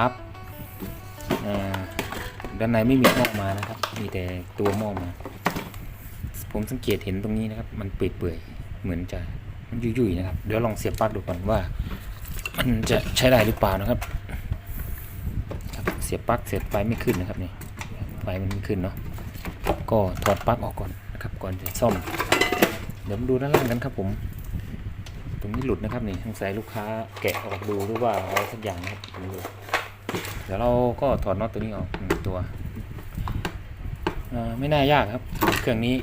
าร์ปด้านในไม่มีหม้อมานะครับ มีแต่ตัวหม้อมา ผมสังเกตเห็นตรงนี้นะครับ มันเปื่อยๆ เหมือนจะมันยุ่ยๆนะครับ เดี๋ยวลองเสียบปลั๊กดูก่อนว่า มันจะใช้ได้หรือเปล่านะครับครับ เสียบปลั๊กเสียบไฟไม่ขึ้นนะครับนี่ไฟมันไม่ขึ้นเนาะ ก็ถอดปลั๊กออกก่อนนะครับ ก่อนจะซ่อม เดี๋ยวมาดูด้านล่างกันครับผม ตรงนี้หลุดนะครับนี่สงสัยลูกค้าแกะออกดูหรือว่าอะไรสักอย่างนะครับผมดู เดี๋ยวเราก็ถอดน็อตตัวนี้ออกหนึ่งตัว ไม่น่ายากครับ เครื่องนี้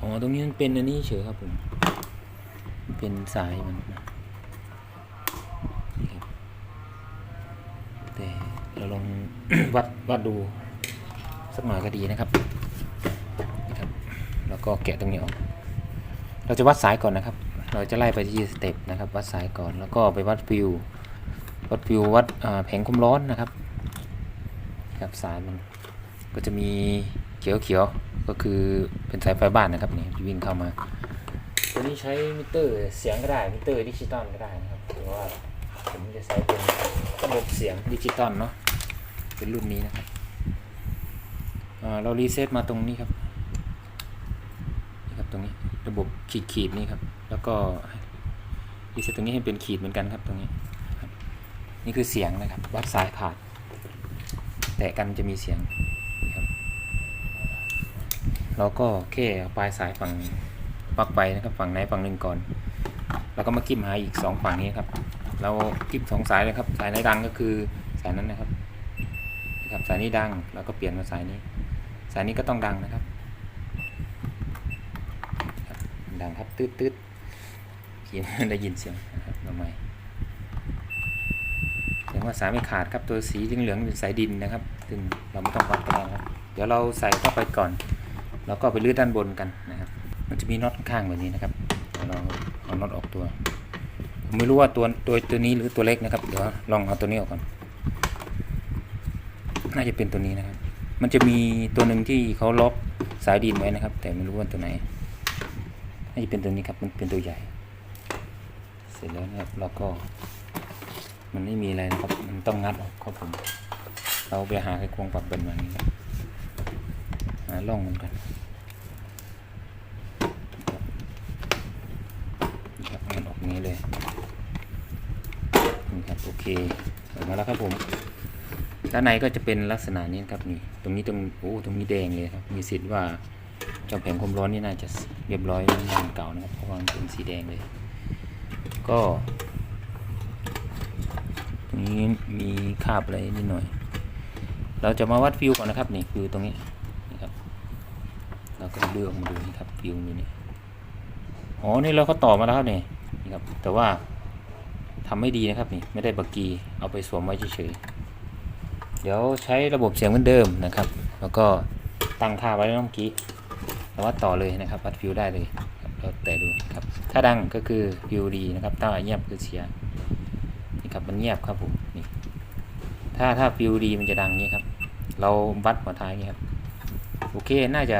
อ๋อ ตรงนี้มันเป็นอันนี้เฉยครับผม เป็นสายมันนะแต่เราลองวัดวัดดูสักหน่อยก็ดีนะครับนี่ครับ แล้วก็แกะตรงนี้ออก เราจะวัดสายก่อนนะครับ เราจะไล่ไปที่สเต็ปนะครับ วัดสายก่อนแล้วก็ไปวัดฟิว วัดฟิววัดแผงความร้อนนะครับครับสายมันก็จะมีเขียวๆก็คือเป็นสายไฟบ้านนะครับนี่วิ่งเข้ามา ตัวนี้ใช้มิเตอร์เสียงก็ได้มิเตอร์ดิจิตอลก็ได้นะครับหรือว่าผมจะใช้เป็นระบบเสียงดิจิตอลเนาะเป็นรุ่นนี้นะครับเรารีเซ็ตมาตรงนี้ครับนี่ครับตรงนี้ระบบขีดขีดนี่ครับแล้วก็รีเซ็ตตรงนี้ให้เป็นขีดเหมือนกันครับตรงนี้ นี่คือเสียงนะครับ วัดสายผ่านแตะกันจะมีเสียงนะครับเราก็แค่ปลายสายฝั่งปลักไปนะครับฝั่งไหนฝั่งหนึ่งก่อน แล้วก็มากิ้มหาอีกสองฝั่งนี้ครับ เรากิ้มสองสายเลยครับ สายไหนดังก็คือสายนั้นนะครับครับสายนี้ดังเราก็เปลี่ยนมาสายนี้ สายนี้ก็ต้องดังนะครับ ดังครับตืดตืดเขียนได้ยินเสียงนะครับทำไม งว่าสายไม่ขาดครับตัวสีเหลืองๆเป็นสายดินนะครับซึ่งเราไม่ต้องวัดก็ได้ครับเดี๋ยวเราใส่เข้าไปก่อน แล้วก็ไปลื้อด้านบนกันนะครับ มันจะมีน็อตข้างแบบนี้นะครับเดี๋ยวเราเอาน็อตออกตัวผมไม่รู้ว่าตัวตัวตัวนี้หรือตัวเล็กนะครับเดี๋ยวลองเอาตัวนี้ออกก่อนน่าจะเป็นตัวนี้นะครับ มันจะมีตัวหนึ่งที่เขาล็อกสายดินไว้นะครับ แต่ไม่รู้ว่าตัวไหนน่าจะเป็นตัวนี้ครับมันเป็นตัวใหญ่ เสร็จแล้วนะครับเราก็ มันไม่มีอะไรนะครับ มันต้องงัดออกครับผม เราไปหาไอ้ควงปรับเป็นมาอย่างนี้หาล่องมันกันนี่ครับมันออกนี้เลยนี่ครับโอเคออกมาแล้วครับผม ด้านในก็จะเป็นลักษณะนี้ครับนี่ ตรงนี้ตรงโอ้ตรงนี้แดงเลยครับ มีสิทธิ์ว่าเจ้าแผงความร้อนนี่น่าจะเรียบร้อยงานเก่านะครับ เพราะว่ามันเป็นสีแดงเลย ก็ นี้มีคาบอะไรนิดหน่อย เราจะมาวัดฟิวก่อนนะครับนี่ฟิวตรงนี้นี่ครับเราก็เลือกมาดูนี่ครับฟิวอยู่นี่อ๋อนี่เราก็ต่อมาแล้วครับนี่นี่ครับแต่ว่าทำไม่ดีนะครับนี่ไม่ได้บักกีเอาไปสวมไว้เฉยๆเดี๋ยวใช้ระบบเสียงเหมือนเดิมนะครับ แล้วก็ตั้งค่าไว้เมื่อกี้เราวัดต่อเลยนะครับวัดฟิวได้เลยเราแต่ดูครับถ้าดังก็คือฟิวดีนะครับถ้าเงียบคือเสีย ครับมันเงียบครับผมนี่ถ้าถ้าฟิวดีมันจะดังอย่างนี้ครับ เราวัดหัวท้ายอย่างนี้ครับโอเคน่าจะ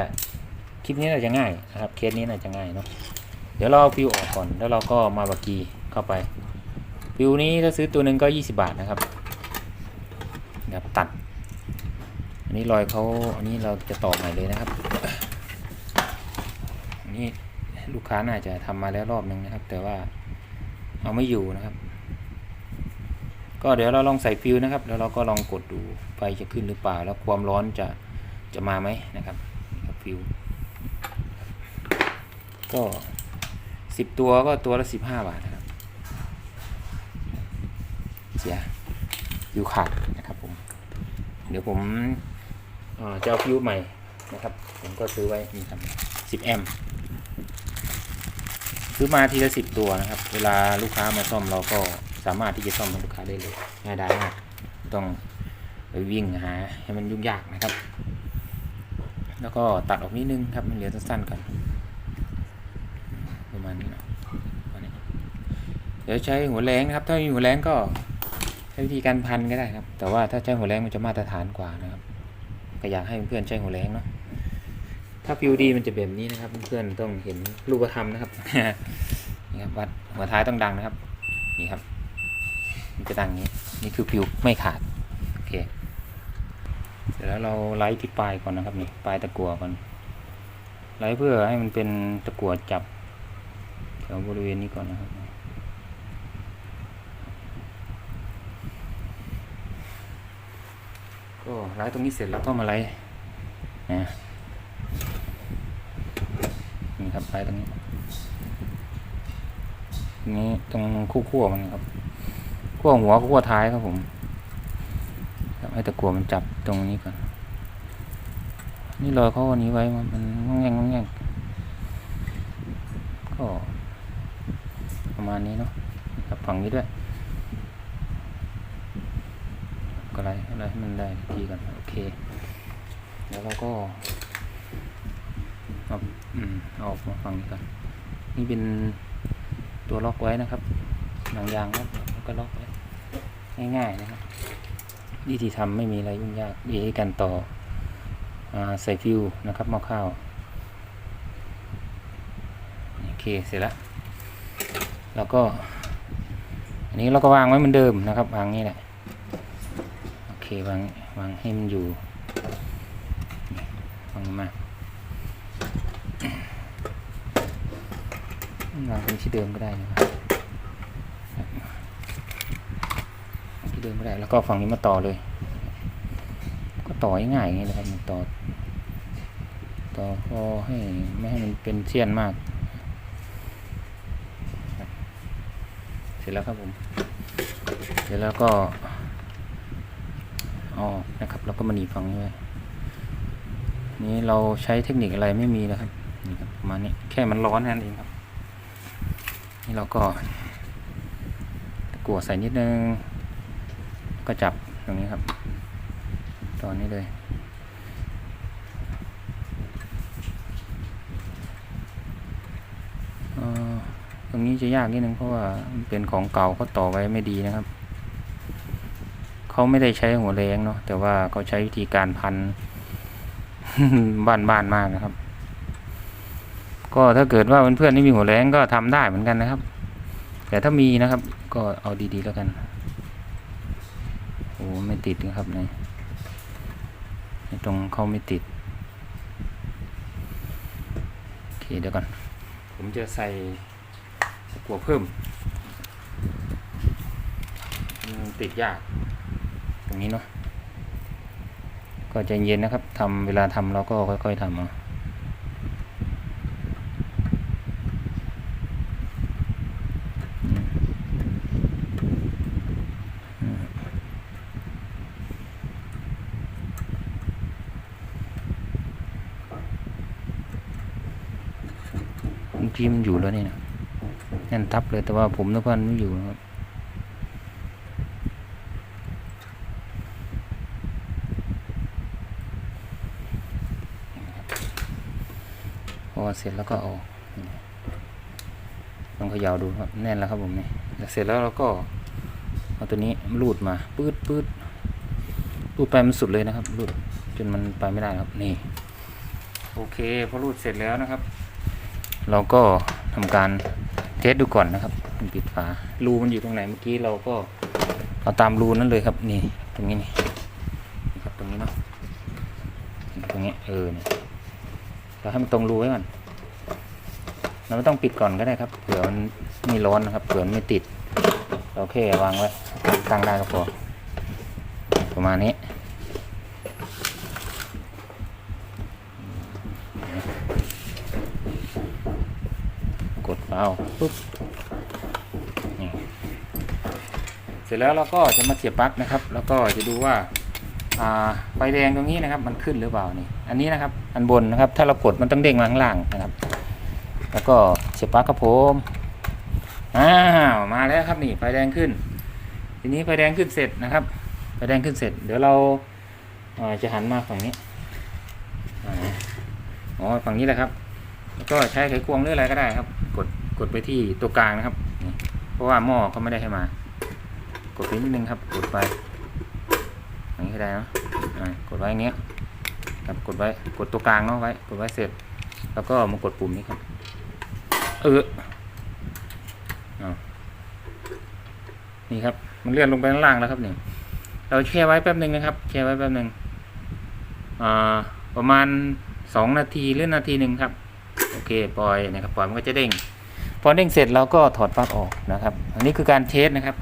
คลิปนี้น่าจะง่ายนะครับเคสนี้น่าจะง่ายเนาะเดี๋ยวเราฟิวออกก่อนแล้วเราก็มาบักกีเข้าไปฟิวนี้ถ้าซื้อตัวหนึ่งก็ 20 บาทนะครับนะครับตัด อันนี้รอยเขาอันนี้เราจะต่อใหม่เลยนะครับอันนี้ลูกค้าน่าจะทำมาแล้วรอบนึงนะครับ แต่ว่าเอาไม่อยู่นะครับ ก็เดี๋ยวเราลองใส่ฟิวนะครับ แล้วเราก็ลองกดดูไฟจะขึ้นหรือเปล่า แล้วความร้อนจะจะมาไหมนะครับฟิวก็สิบตัวก็ตัวละสิบห้าบาทนะครับเสียฟิวขาดนะครับผม เดี๋ยวผมเจะเอาฟิวใหม่นะครับ ผมก็ซื้อไว้นี่ครับสิบแอมซื้อมาทีละสิบตัวนะครับ เวลาลูกค้ามาซ่อมเราก็ สามารถที่จะซ่อมให้ลูกค้าได้เลยง่ายได้มากต้องไปวิ่งหาให้มันยุ่งยากนะครับ แล้วก็ตัดออกนิดนึงครับมันเหลือสั้นๆกันประมาณนี้นะประมาณนี้เดี๋ยวใช้หัวแรงนะครับ ถ้ามีหัวแรงก็ใช้วิธีการพันก็ได้ครับ แต่ว่าถ้าใช้หัวแรงมันจะมาตรฐานกว่านะครับ ก็อยากให้เพื่อนใช้หัวแรงเนาะถ้าฟิวดีมันจะแบบนี้นะครับ เพื่อนต้องเห็นรูปธรรมนะครับนี่ครับวัดหัวท้ายต้องดังนะครับ นี่ครับ มันจะดังนี้นี่คือฟิวไม่ขาดโอเคเสร็จแล้วเราไล่ที่ปลายก่อนนะครับนี่ปลายตะกั่วก่อนไล่เพื่อให้มันเป็นตะกั่วจับแถวบริเวณนี้ก่อนนะครับก็ไล่ตรงนี้เสร็จแล้วก็มาไล่นะนี่ครับไล่ตรงนี้นี้ตรงคู่ขั้วมันครับ ขั้วหัวขั้วท้ายครับผมให้ตะกัวมันจับตรงนี้ก่อน นี่รอยเขาวันนี้ไว้มันงองแงงงองแงงก็ประมาณนี้เนาะครับฝั่งนี้ด้วยก็ไล่ไล่ให้มันได้ทีก่อนโอเค แล้วเราก็เอาอืมเอาออกมาฝั่งนี้ก่อนนี่เป็นตัวล็อกไว้นะครับหนังยางล็อกแล้วก็ล็อกไว้ ง่ายๆนะครับวิธีทำไม่มีอะไรยุ่งยากวิธีการต่ออใส่ฟิวนะครับหม้อข้าวโอเคเสร็จแล้วแล้วก็ อันนี้เราก็วางไว้เหมือนเดิมนะครับ วางนี่แหละโอเควางวางให้มันอยู่วางมาวางตรงที่เดิมก็ได้นะครับ วางที่ได้แล้วก็ฝั่งนี้มาต่อเลย ก็ต่อง่ายๆอย่างนี้นะครับต่อ ต่อพอให้ไม่ให้มันเป็นเสี้ยนมาก เสร็จแล้วครับผม เสร็จแล้วก็ออกนะครับ แล้วก็มาหนีฝั่งนี้ไว้นี้เราใช้เทคนิคอะไรไม่มีนะครับนี่ครับประมาณนี้แค่มันร้อนนั่นเองครับ นี่เราก็ตะกั่วใส่นิดนึง ก็จับตรงนี้ครับ ตอนนี้เลย ตรงนี้จะยากนิดนึงเพราะว่าเป็นของเก่าเขาต่อไว้ไม่ดีนะครับ เขาไม่ได้ใช้หัวแรงเนาะแต่ว่าเขาใช้วิธีการพันบ้านๆมากนะครับ ก็ถ้าเกิดว่าเพื่อนๆที่มีหัวแรงก็ทำได้เหมือนกันนะครับ แต่ถ้ามีนะครับ ก็เอาดีๆแล้วกัน อ้ไม่ติดนะครับในในตรงเข้าไม่ติด โอเคเดี๋ยวก่อน ผมจะใส่กัวเพิ่ม ติดยาก ตรงนี้เนาะก็ใจเย็นนะครับทำเวลาทำเราก็ค่อย ๆทำเอา เมื่อกี้มันอยู่แล้วนี่นะแน่นทับเลยแต่ว่าผมนึกว่ามันไม่อยู่นะครับพอเสร็จแล้วก็เอาลองเขย่าดูครับแน่นแล้วครับผมนี่แล้วเสร็จแล้วเราก็เอาตัวนี้รูดมาปืดปืดรูดไปมันสุดเลยนะครับรูดจนมันไปไม่ได้ครับนี่ โอเคพอรูดเสร็จแล้วนะครับ เราก็ทำการเทสดูก่อนนะครับปิดฝารูมันอยู่ตรงไหนเมื่อกี้เราก็เอาตามรูนั้นเลยครับนี่ตรงนี้นี่นี่ครับตรงนี้เนาะตรงนี้เออเนี่ยเราให้มันตรงรูไว้ก่อนเราไม่ต้องปิดก่อนก็ได้ครับเผื่อมันไม่ร้อนนะครับเผื่อมันไม่ติดเราแค่วางไว้ตั้งได้ก็พอประมาณนี้ เป้าปุ๊บนี่เสร็จแล้วเราก็จะมาเสียบปลั๊กนะครับ แล้วก็จะดูว่าไฟแดงตรงนี้นะครับ มันขึ้นหรือเปล่านี่ อันนี้นะครับ อันบนนะครับ ถ้าเรากดมันต้องเด้งมาข้างล่างนะครับ แล้วก็เสียบปลั๊กครับผมอ้าวมาแล้วครับนี่ไฟแดงขึ้น ทีนี้ไฟแดงขึ้นเสร็จนะครับไฟแดงขึ้นเสร็จ เดี๋ยวเราาจะหันมาฝั่งนี้อ๋อฝั่งนี้แหละครับ แล้วก็ใช้ไขควงหรืออะไรก็ได้ครับ กด กดไปที่ตัวกลางนะครับ เพราะว่าหม้อเขาไม่ได้ให้มา กดไปนิดนึงครับ กดไปอย่างนี้ก็ได้นะกดไว้อย่างเงี้ยครับกดไว้กดตัวกลางเนาะไว้ กดไว้เสร็จ แล้วก็มากดปุ่มนี้ครับ เออเอนี่ครับ มันเลื่อนลงไปข้างล่างแล้วครับเนี่ยเราแช่ไว้แป๊บหนึ่งนะครับ แช่ไว้แป๊บหนึ่งอ่าประมาณสองนาทีหรือนาทีหนึ่งครับ โอเค ปล่อยนะครับ ปล่อยมันก็จะเด้ง พอเด้งเสร็จเราก็ถอดปลั๊กออกนะครับ อันนี้คือการเทสนะครับ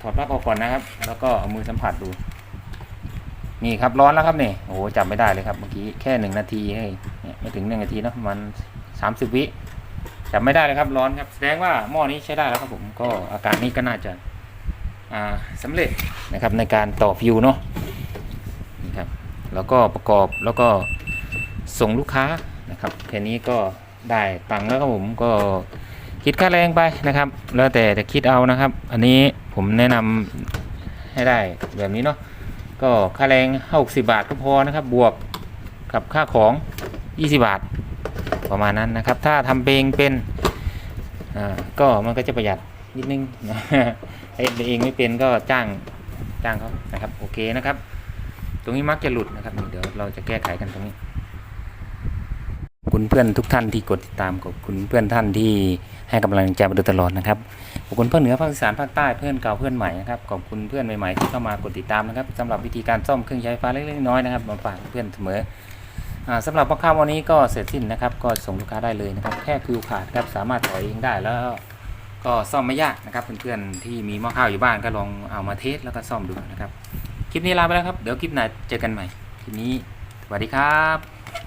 ถอดปลั๊กออกก่อนนะครับ แล้วก็เอามือสัมผัสดู นี่ครับร้อนแล้วครับเนี่ยโอ้โหจับไม่ได้เลยครับเมื่อกี้แค่หนึ่งนาทีให้เนี่ยไม่ถึงหนึ่งนาทีเนะประมาณสามสิบวิจับไม่ได้เลยครับร้อนครับแสดงว่าหม้อนี้ใช้ได้แล้วครับผมก็อาการนี้ก็น่าจะอ่าสำเร็จนะครับในการต่อฟิวเนาะนี่ครับแล้วก็ประกอบแล้วก็ส่งลูกค้านะครับแค่นี้ก็ ได้ตังค์แล้วครับผมก็คิดค่าแรงไปนะครับ แล้วแต่จะคิดเอานะครับ อันนี้ผมแนะนำให้ได้แบบนี้เนาะก็ค่าแรงห้าสิบาทก็พอนะครับ บวกกับค่าของยี่สิบาท ประมาณนั้นนะครับ ถ้าทำเองเป็นอ่าก็มันก็จะประหยัดนิดนึงไอ้เองไม่เป็นก็จ้างจ้างเขานะครับโอเคนะครับ ตรงนี้มักจะหลุดนะครับเดี๋ยวเราจะแก้ไขกันตรงนี้ คุณเพื่อนทุกท่านที่กดติดตามขอบคุณเพื่อนท่านที่ให้กำลังใจมาโดยตลอดนะครับขอบคุณเพื่อนเหนือภาคอีสานภาคใต้เพื่อนเก่าเพื่อนใหม่นะครับขอบคุณเพื่อนใหม่ๆที่เข้ามากดติดตามนะครับสำหรับวิธีการซ่อมเครื่องใช้ไฟฟ้าเล็กๆน้อยๆนะครับมาฝากเพื่อนเสมออ่าสำหรับพ่อค้าวันนี้ก็เสร็จสิ้นนะครับก็ส่งลูกค้าได้เลยนะครับแค่ฟิวขาดครับสามารถถอยเองได้แล้วก็ซ่อมไม่ยากนะครับเพื่อนๆที่มีหม้อข้าวอยู่บ้านก็ลองเอามาเทสแล้วก็ซ่อมดูนะครับคลิปนี้ลาไปแล้วครับเดี๋ยวคลิปหน้าเจอกันใหม่คลิปนี้สวัสดีครับ